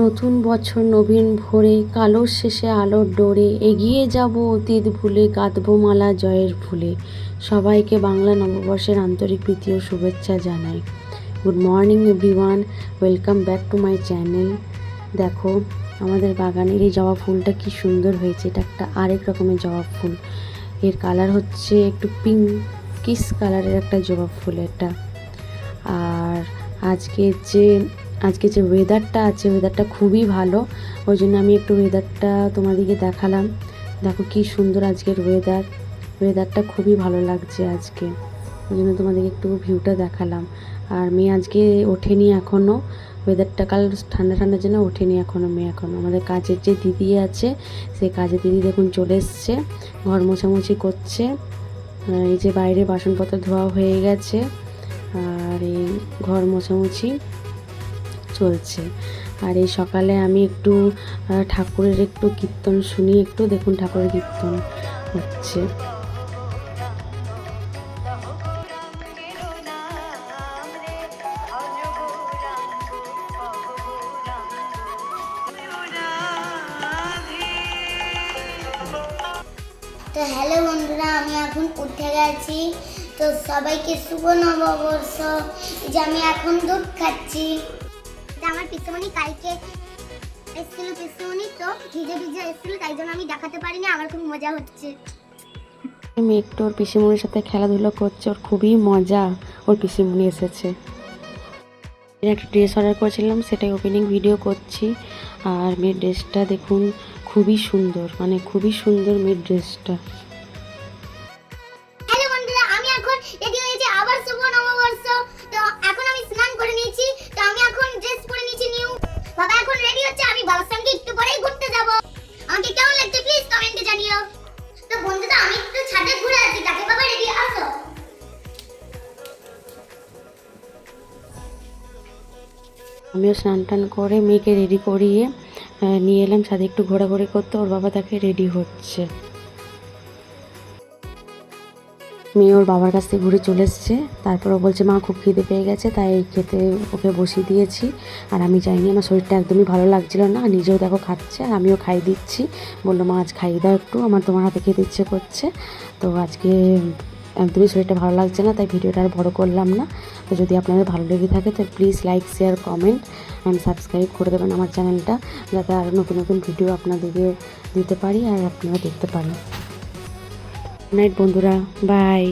নতুন বছর নবীন ভোরে কালোর শেষে আলোর ডোরে, এগিয়ে যাব অতীত ভুলে, কাঁদবো মালা জয়ের ফুলে। সবাইকে বাংলা নববর্ষের আন্তরিক প্রীতি ও শুভেচ্ছা জানাই। Good morning everyone welcome back to my channel দেখো, আমাদের বাগানের এই জবা ফুলটা কি সুন্দর হয়েছে। এটা একটা আরেক রকমের জবা ফুল। এর কালার হচ্ছে একটু পিঙ্ক কিস কালারের একটা জবা ফুল এটা। আর আজকে যে আজকে যে ওয়েদারটা আছে ওয়েদারটা খুবই ভালো। ওই জন্য আমি একটু ওয়েদারটা তোমাদেরকে দেখালাম। দেখো কি সুন্দর আজকের ওয়েদার ওয়েদারটা খুবই ভালো লাগছে আজকে। ওই জন্য তোমাদেরকে একটু ভিউটা দেখালাম। আর মেয়ে আজকে ওঠেনি এখনও ওয়েদারটা কাল ঠান্ডা ঠান্ডার জন্য ওঠেনি এখনও মেয়ে এখনও আমাদের কাজের যে দিদি আছে, সেই কাজের দিদি দেখুন চলে এসছে, ঘর মোছামুছি করছে। এই যে বাইরে বাসনপত্র ধোয়া হয়ে গেছে। আর এই ঘর মোছামুছি চলছে। আর এই সকালে আমি একটু ঠাকুরের একটু কীর্তন শুনি, একটু দেখুন ঠাকুরের কীর্তন হচ্ছে। তো হ্যালো বন্ধুরা, আমি এখন উঠে গেছি। তো সবাইকে শুভ নববর্ষ। যে আমি এখন দুধ খাচ্ছি। এটা আমার পিসুমণি কালকে এসেছিল, পিসুমণি তো ভিজে ভিজে এসেছিল, তাই জন্য আমি দেখাতে পারিনি, আমার খুব মজা হচ্ছে। একটু ওর সাথে খেলাধুলো করছে, ওর খুবই মজা ওর পিসিমণি এসেছে। একটা ড্রেস অর্ডার করেছিলাম, সেটাই ওপেনিং ভিডিও করছি। আর মেয়ের ড্রেসটা দেখুন, খুবই সুন্দর মানে খুবই সুন্দর মেয়ের ড্রেসটা ছাদে ঘুরে বাবা রেডি আসো আমিও স্নান টান করে মেয়েকে রেডি করিয়ে নিয়ে এলাম। ছাদে একটু ঘোরাঘুরি করতে, ওর বাবা তাকে রেডি হচ্ছে। মেয়ে ওর বাবার কাছ থেকে ঘুরে চলে এসছে। তারপর ও বলছে, মা, খুব খিদে পেয়ে গেছে, তাই খেতে ওকে বসিয়ে দিয়েছি। আর আমি যাইনি, আমার শরীরটা একদমই ভালো লাগছিল না। নিজেও দেখো খাচ্ছে, আর আমিও খাই দিচ্ছি। বলল, মা, আজ খাইয়ে দাও একটু, আমার তোমার হাতে খেতে ইচ্ছে করছে। তো আজকে একদমই শরীরটা ভালো লাগছে না, তাই ভিডিওটা আর বড়ো করলাম না। তো যদি আপনাদের ভালো লেগে থাকে, তো please like share comment and subscribe করে দেবেন আমার চ্যানেলটা, যাতে আরও নতুন নতুন ভিডিও আপনাদেরকে দিতে পারি আর আপনারা দেখতে পারেন। নাইট বন্ধুরা। বাই।